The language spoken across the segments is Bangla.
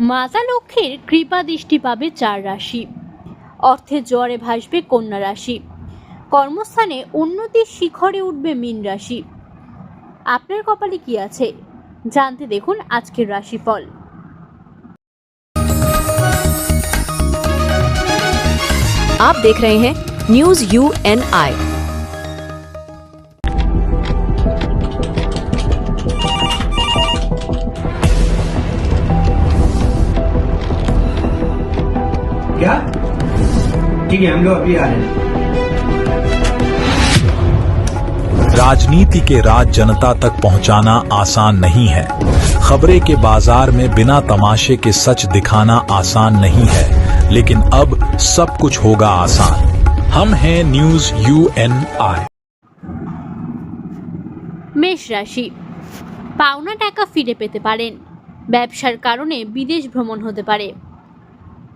মাতা লক্ষ্মীর কৃপা দৃষ্টি পাবে চার রাশি অর্থের জোয়ারে ভাসবে কন্যা রাশি কর্মস্থানে উন্নতির শিখরে উঠবে মীন রাশি আপনার কপালে কি আছে জানতে দেখুন আজকের রাশিফল आप देख रहे हैं न्यूज यू एन आई ठीक है हम लोग अभी आ रहे हैं राजनीति के राज जनता तक पहुंचाना आसान नहीं है खबरें के बाजार में बिना तमाशे के सच दिखाना आसान नहीं है लेकिन अब सब कुछ होगा आसान हम हैं न्यूज यू एन आई মেষ রাশি পাওনা টাকা ফিরে পেতে পারেন ব্যবসার কারণে বিদেশ ভ্রমণ হতে পারে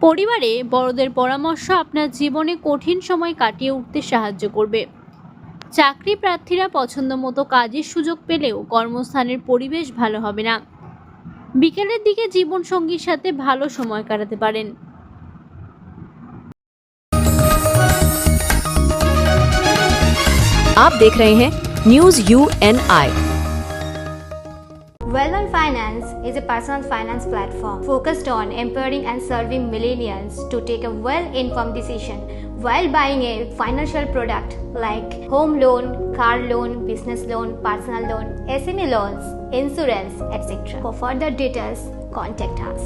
পরিবারে বড়দের পরামর্শ আপনার জীবনে কঠিন সময় কাটিয়ে উঠতে সাহায্য করবে চাকরি প্রার্থীরা পছন্দ মতো কাজের সুযোগ পেলেও কর্মস্থানের পরিবেশ ভালো হবে না বিকেলের দিকে জীবনসঙ্গীর সাথে ভালো সময় কাটাতে পারেন आप देख रहे हैं news U N I Well-on Finance is a personal finance platform focused on empowering and serving millennials to take a well-informed decision while buying a financial product like home loan, car loan, business loan, personal loan, SME loans, insurance, etc. For further details, contact us.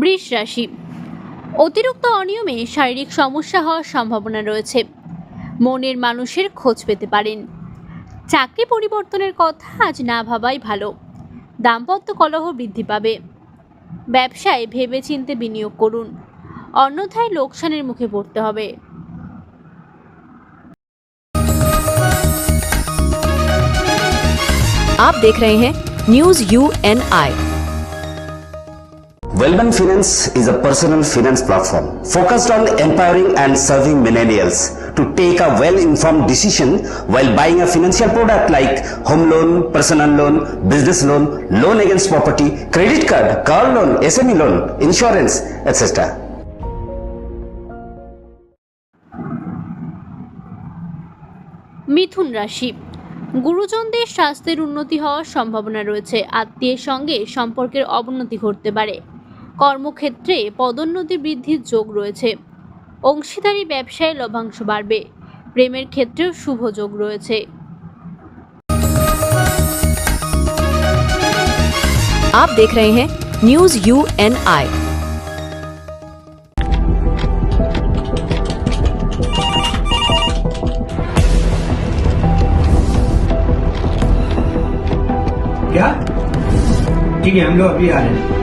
বৃষ রাশি অতিরিক্ত অনিয়মে শারীরিক সমস্যা হওয়ার সম্ভাবনা রয়েছে মনের মানুষের খোঁজ পেতে পারেন চাকরি পরিবর্তনের কথা আজ না ভাবাই ভালো দাম্পত্য কলহ বৃদ্ধি পাবে ব্যবসায় ভেবেচিন্তে বিনিয়োগ করুন অন্যথায় লোকসানের মুখে পড়তে হবে आप देख रहे हैं news U N I Wellman Finance is a personal finance platform focused on empowering and serving millennials To take a well-informed decision while buying a financial product like home loan, personal loan, business loan, loan against property, credit card, car loan, SME loan, insurance, etc. মিথুন রাশি গুরুজনদের স্বাস্থ্যের উন্নতি হওয়ার সম্ভাবনা রয়েছে আত্মীয়ের সঙ্গে সম্পর্কের অবনতি ঘটতে পারে কর্মক্ষেত্রে পদোন্নতি বৃদ্ধির যোগ রয়েছে অংশীদারি ব্যবসায় লভ্যাংশ বাড়বে প্রেমের ক্ষেত্রেও শুভ যোগ রয়েছে आप देख रहे हैं न्यूज यू एन आई क्या ठीक है हम लोग अभी आ रहे हैं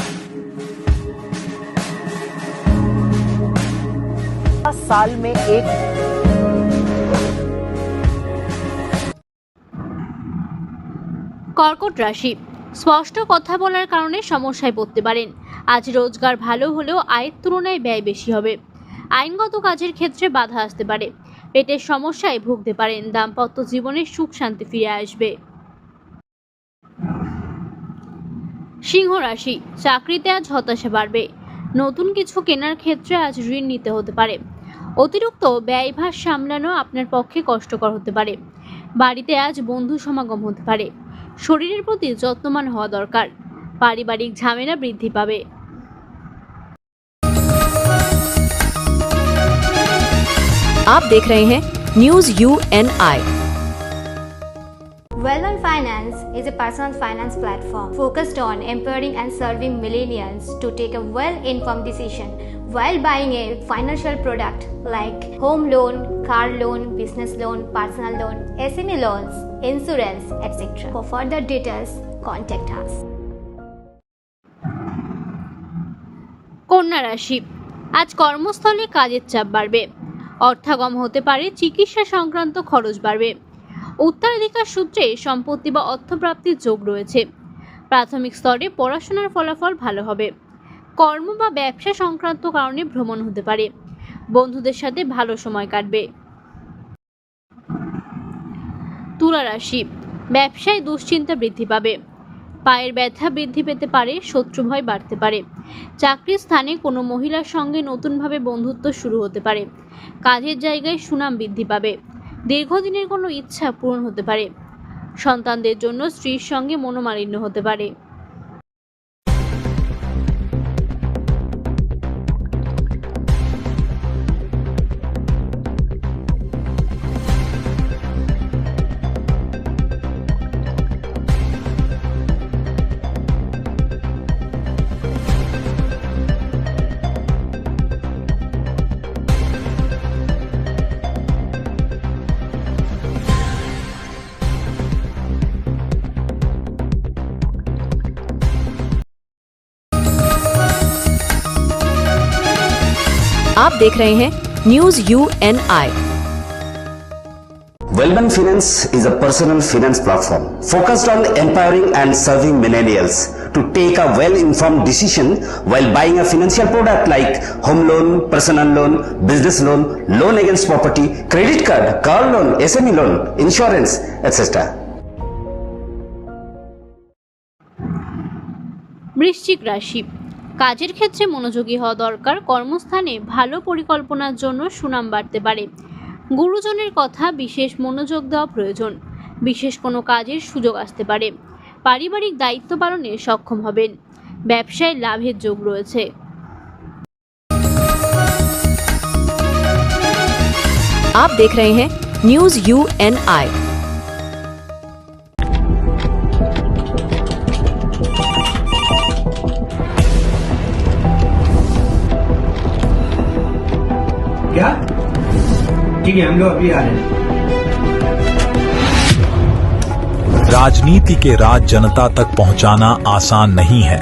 साल में एक কর্কট রাশি স্পষ্ট কথা বলার কারণে সমস্যায় পড়তে পারেন আজ রোজগার ভালো হলেও আয়ের তুলনায় ব্যয় বেশি হবে আইনগত কাজের ক্ষেত্রে বাধা আসতে পারে পেটের সমস্যায় ভুগতে পারেন দাম্পত্য জীবনে সুখ শান্তি ফিরে আসবে সিংহ রাশি চাকরিতে আজ হতাশা বাড়বে নতুন কিছু কেনার ক্ষেত্রে আজ ঋণ নিতে হতে পারে অতিরিক্ত ব্যয়ভার সামলানো আপনার পক্ষে কষ্টকর হতে পারে বাড়িতে আজ বন্ধু সমাগম হতে পারে শরীরের প্রতি যত্নবান হওয়া দরকার পারিবারিক ঝামেলা বৃদ্ধি পাবে आप देख रहे हैं news U N I Well-Known Finance is a personal finance platform focused on empowering and serving millennials to take a well-informed decision while buying a financial product like home loan, car loan, business loan, personal loan, SME loans, insurance, etc. For further details, contact us. আজ কর্মস্থলে কাজের চাপ বাড়বে অর্থাগম হতে পারে চিকিৎসা সংক্রান্ত খরচ বাড়বে উত্তরাধিকার সূত্রে সম্পত্তি বা অর্থপ্রাপ্তির যোগ রয়েছে। প্রাথমিক স্তরে পড়াশোনার ফলাফল ভালো হবে। কর্ম বা ব্যবসা সংক্রান্ত কারণে ভ্রমণ হতে পারে। বন্ধুদের সাথে ভালো সময় কাটবে। তুলা রাশি। ব্যবসায় দুশ্চিন্তা বৃদ্ধি পাবে। পায়ের ব্যথা বৃদ্ধি পেতে পারে, শত্রু ভয় বাড়তে পারে। চাকরির স্থানে কোনো মহিলার সঙ্গে নতুনভাবে বন্ধুত্ব শুরু হতে পারে। কাজের জায়গায় সুনাম বৃদ্ধি পাবে। দীর্ঘদিনের কোনো ইচ্ছা পূরণ হতে পারে। সন্তানদের জন্য স্ত্রীর সঙ্গে মনোমালিন্য হতে পারে। आप देख रहे हैं news U N I Wellman Finance is a personal finance platform focused on empowering and serving millennials to take a well-informed decision while buying a financial product like home loan, personal loan, business loan, loan against property, credit card, car loan, SME loan, insurance, etc. বৃশ্চিক রাশি কাজের ক্ষেত্রে মনোযোগী হওয়া দরকার কর্মস্থানে ভালো পরিকল্পনার জন্য সুনাম বাড়তে পারে গুরুজনের কথা বিশেষ মনোযোগ দেওয়া প্রয়োজন বিশেষ কোনো কাজের সুযোগ আসতে পারে পারিবারিক দায়িত্ব পালনে সক্ষম হবেন ব্যবসায় লাভের যোগ রয়েছে आप देख रहे हैं न्यूज यू एन आई क्या ठीक है हम लोग अभी आ रहे हैं राजनीति के राज जनता तक पहुंचाना आसान नहीं है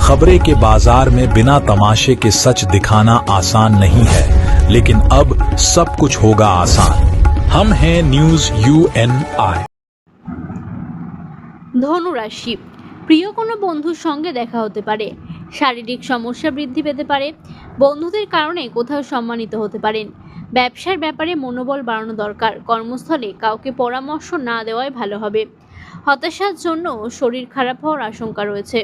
खबरें के बाजार में बिना तमाशे के सच दिखाना आसान नहीं है लेकिन अब सब कुछ होगा आसान हम हैं न्यूज यू एन आई ধনু রাশি প্রিয় কোনো বন্ধুর সঙ্গে দেখা হতে পারে শারীরিক সমস্যা বৃদ্ধি পেতে পারে, বন্ধুদের কারণে কোথাও সম্মানিত হতে পারেন। ব্যবসার ব্যাপারে মনোবল বাড়ানো দরকার, কর্মস্থলে কাউকে পরামর্শ না দেওয়াই ভালো হবে। হতাশার জন্য শরীর খারাপ হওয়ার আশঙ্কা রয়েছে।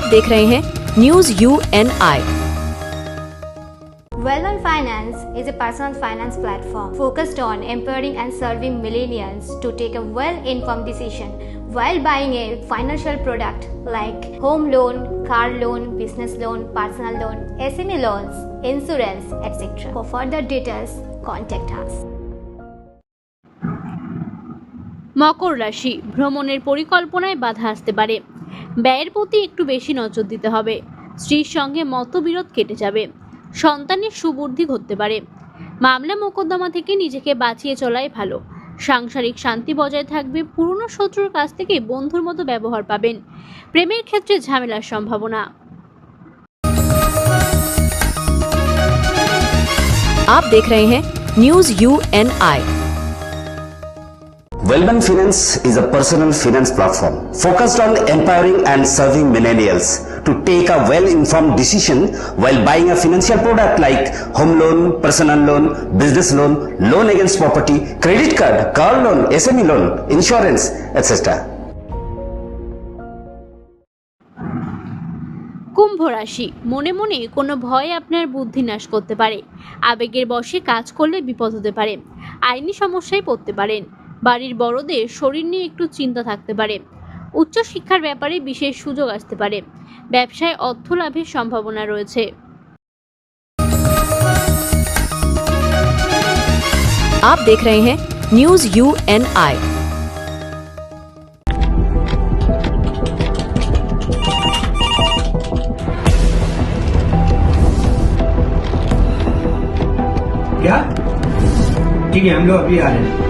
आप देख रहे हैं news U N I Well-Known Finance is a personal finance platform focused on empowering and serving millennials to take a well-informed decision while buying a financial product like home loan, car loan, business loan, personal loan, SME loans, insurance, etc. For further details, contact us. মকর রাশি ভ্রমণের পরিকল্পনায় বাধা আসতে পারে ব্যয়ের প্রতি একটু বেশি নজর দিতে হবে স্ত্রীর সঙ্গে মতবিরোধ কেটে যাবে সন্তানের সুবুদ্ধি ঘটতে পারে মামলা মোকদ্দমা থেকে নিজেকে বাঁচিয়ে চলাই ভালো সাংসারিক শান্তি বজায় থাকবে পুরনো শত্রুর কাছ থেকে বন্ধুর মতো ব্যবহার পাবেন প্রেমের ক্ষেত্রে ঝামেলার সম্ভাবনা आप देख रहे हैं news U N I Wellman Finance is a personal finance platform focused on empowering and serving millennials to take a well-informed decision while buying a financial product like home loan, personal loan, business loan, loan against property, credit card, car loan, SME loan, insurance, etc. কুম্ভ রাশি মনে মনে কোনো ভয় আপনার বুদ্ধি নাশ করতে পারে আবেগের বশে কাজ করলে বিপদ হতে পারে আইনি সমস্যায় পড়তে পারেন বাড়ির বড়দের শরীর নিয়ে একটু চিন্তা থাকতে পারে উচ্চ শিক্ষার ব্যাপারে বিশেষ সুযোগ আসতে পারে ব্যবসায় অর্থ লাভের সম্ভাবনা রয়েছে आप देख रहे हैं न्यूज यू एन आई क्या ठीक है हम लोग अभी आ रहे हैं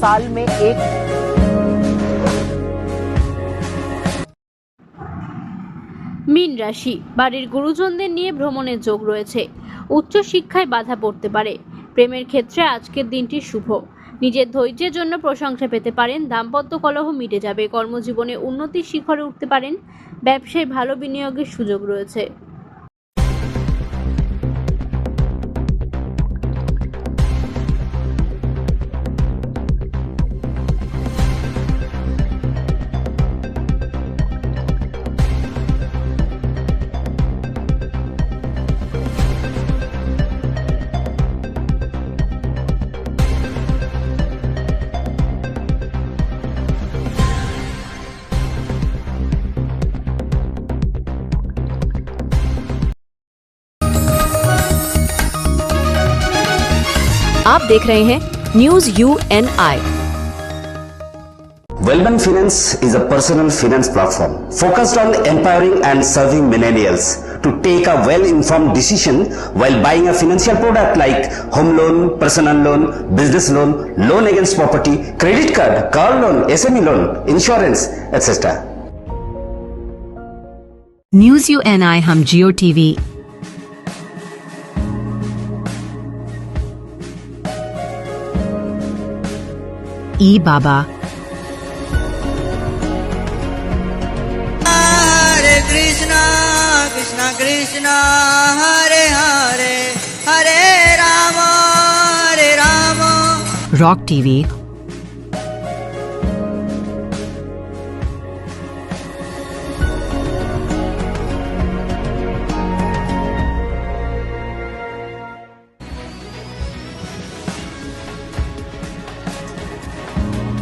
साल में एक মীন রাশি বাড়ির গুরুজনদের নিয়ে ভ্রমণের যোগ রয়েছে উচ্চ শিক্ষায় বাধা পড়তে পারে প্রেমের ক্ষেত্রে আজকের দিনটি শুভ নিজের ধৈর্যের জন্য প্রশংসা পেতে পারেন দাম্পত্য কলহ মিটে যাবে কর্মজীবনে উন্নতির শিখরে উঠতে পারেন ব্যবসায় ভালো বিনিয়োগের সুযোগ রয়েছে देख रहे हैं news U N I well done finance is a personal finance platform focused on empowering and serving millennials to take a well inform decision well buying a financial product like home loan personal loan business loan loan against property credit card car loan S M E loan insurance etcetera news U N I हम जियो टीवी ই বাবা। হরে কৃষ্ণ কৃষ্ণ কৃষ্ণ হরে হরে হরে রাম হরে রাম। রক টিভি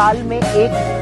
साल में एक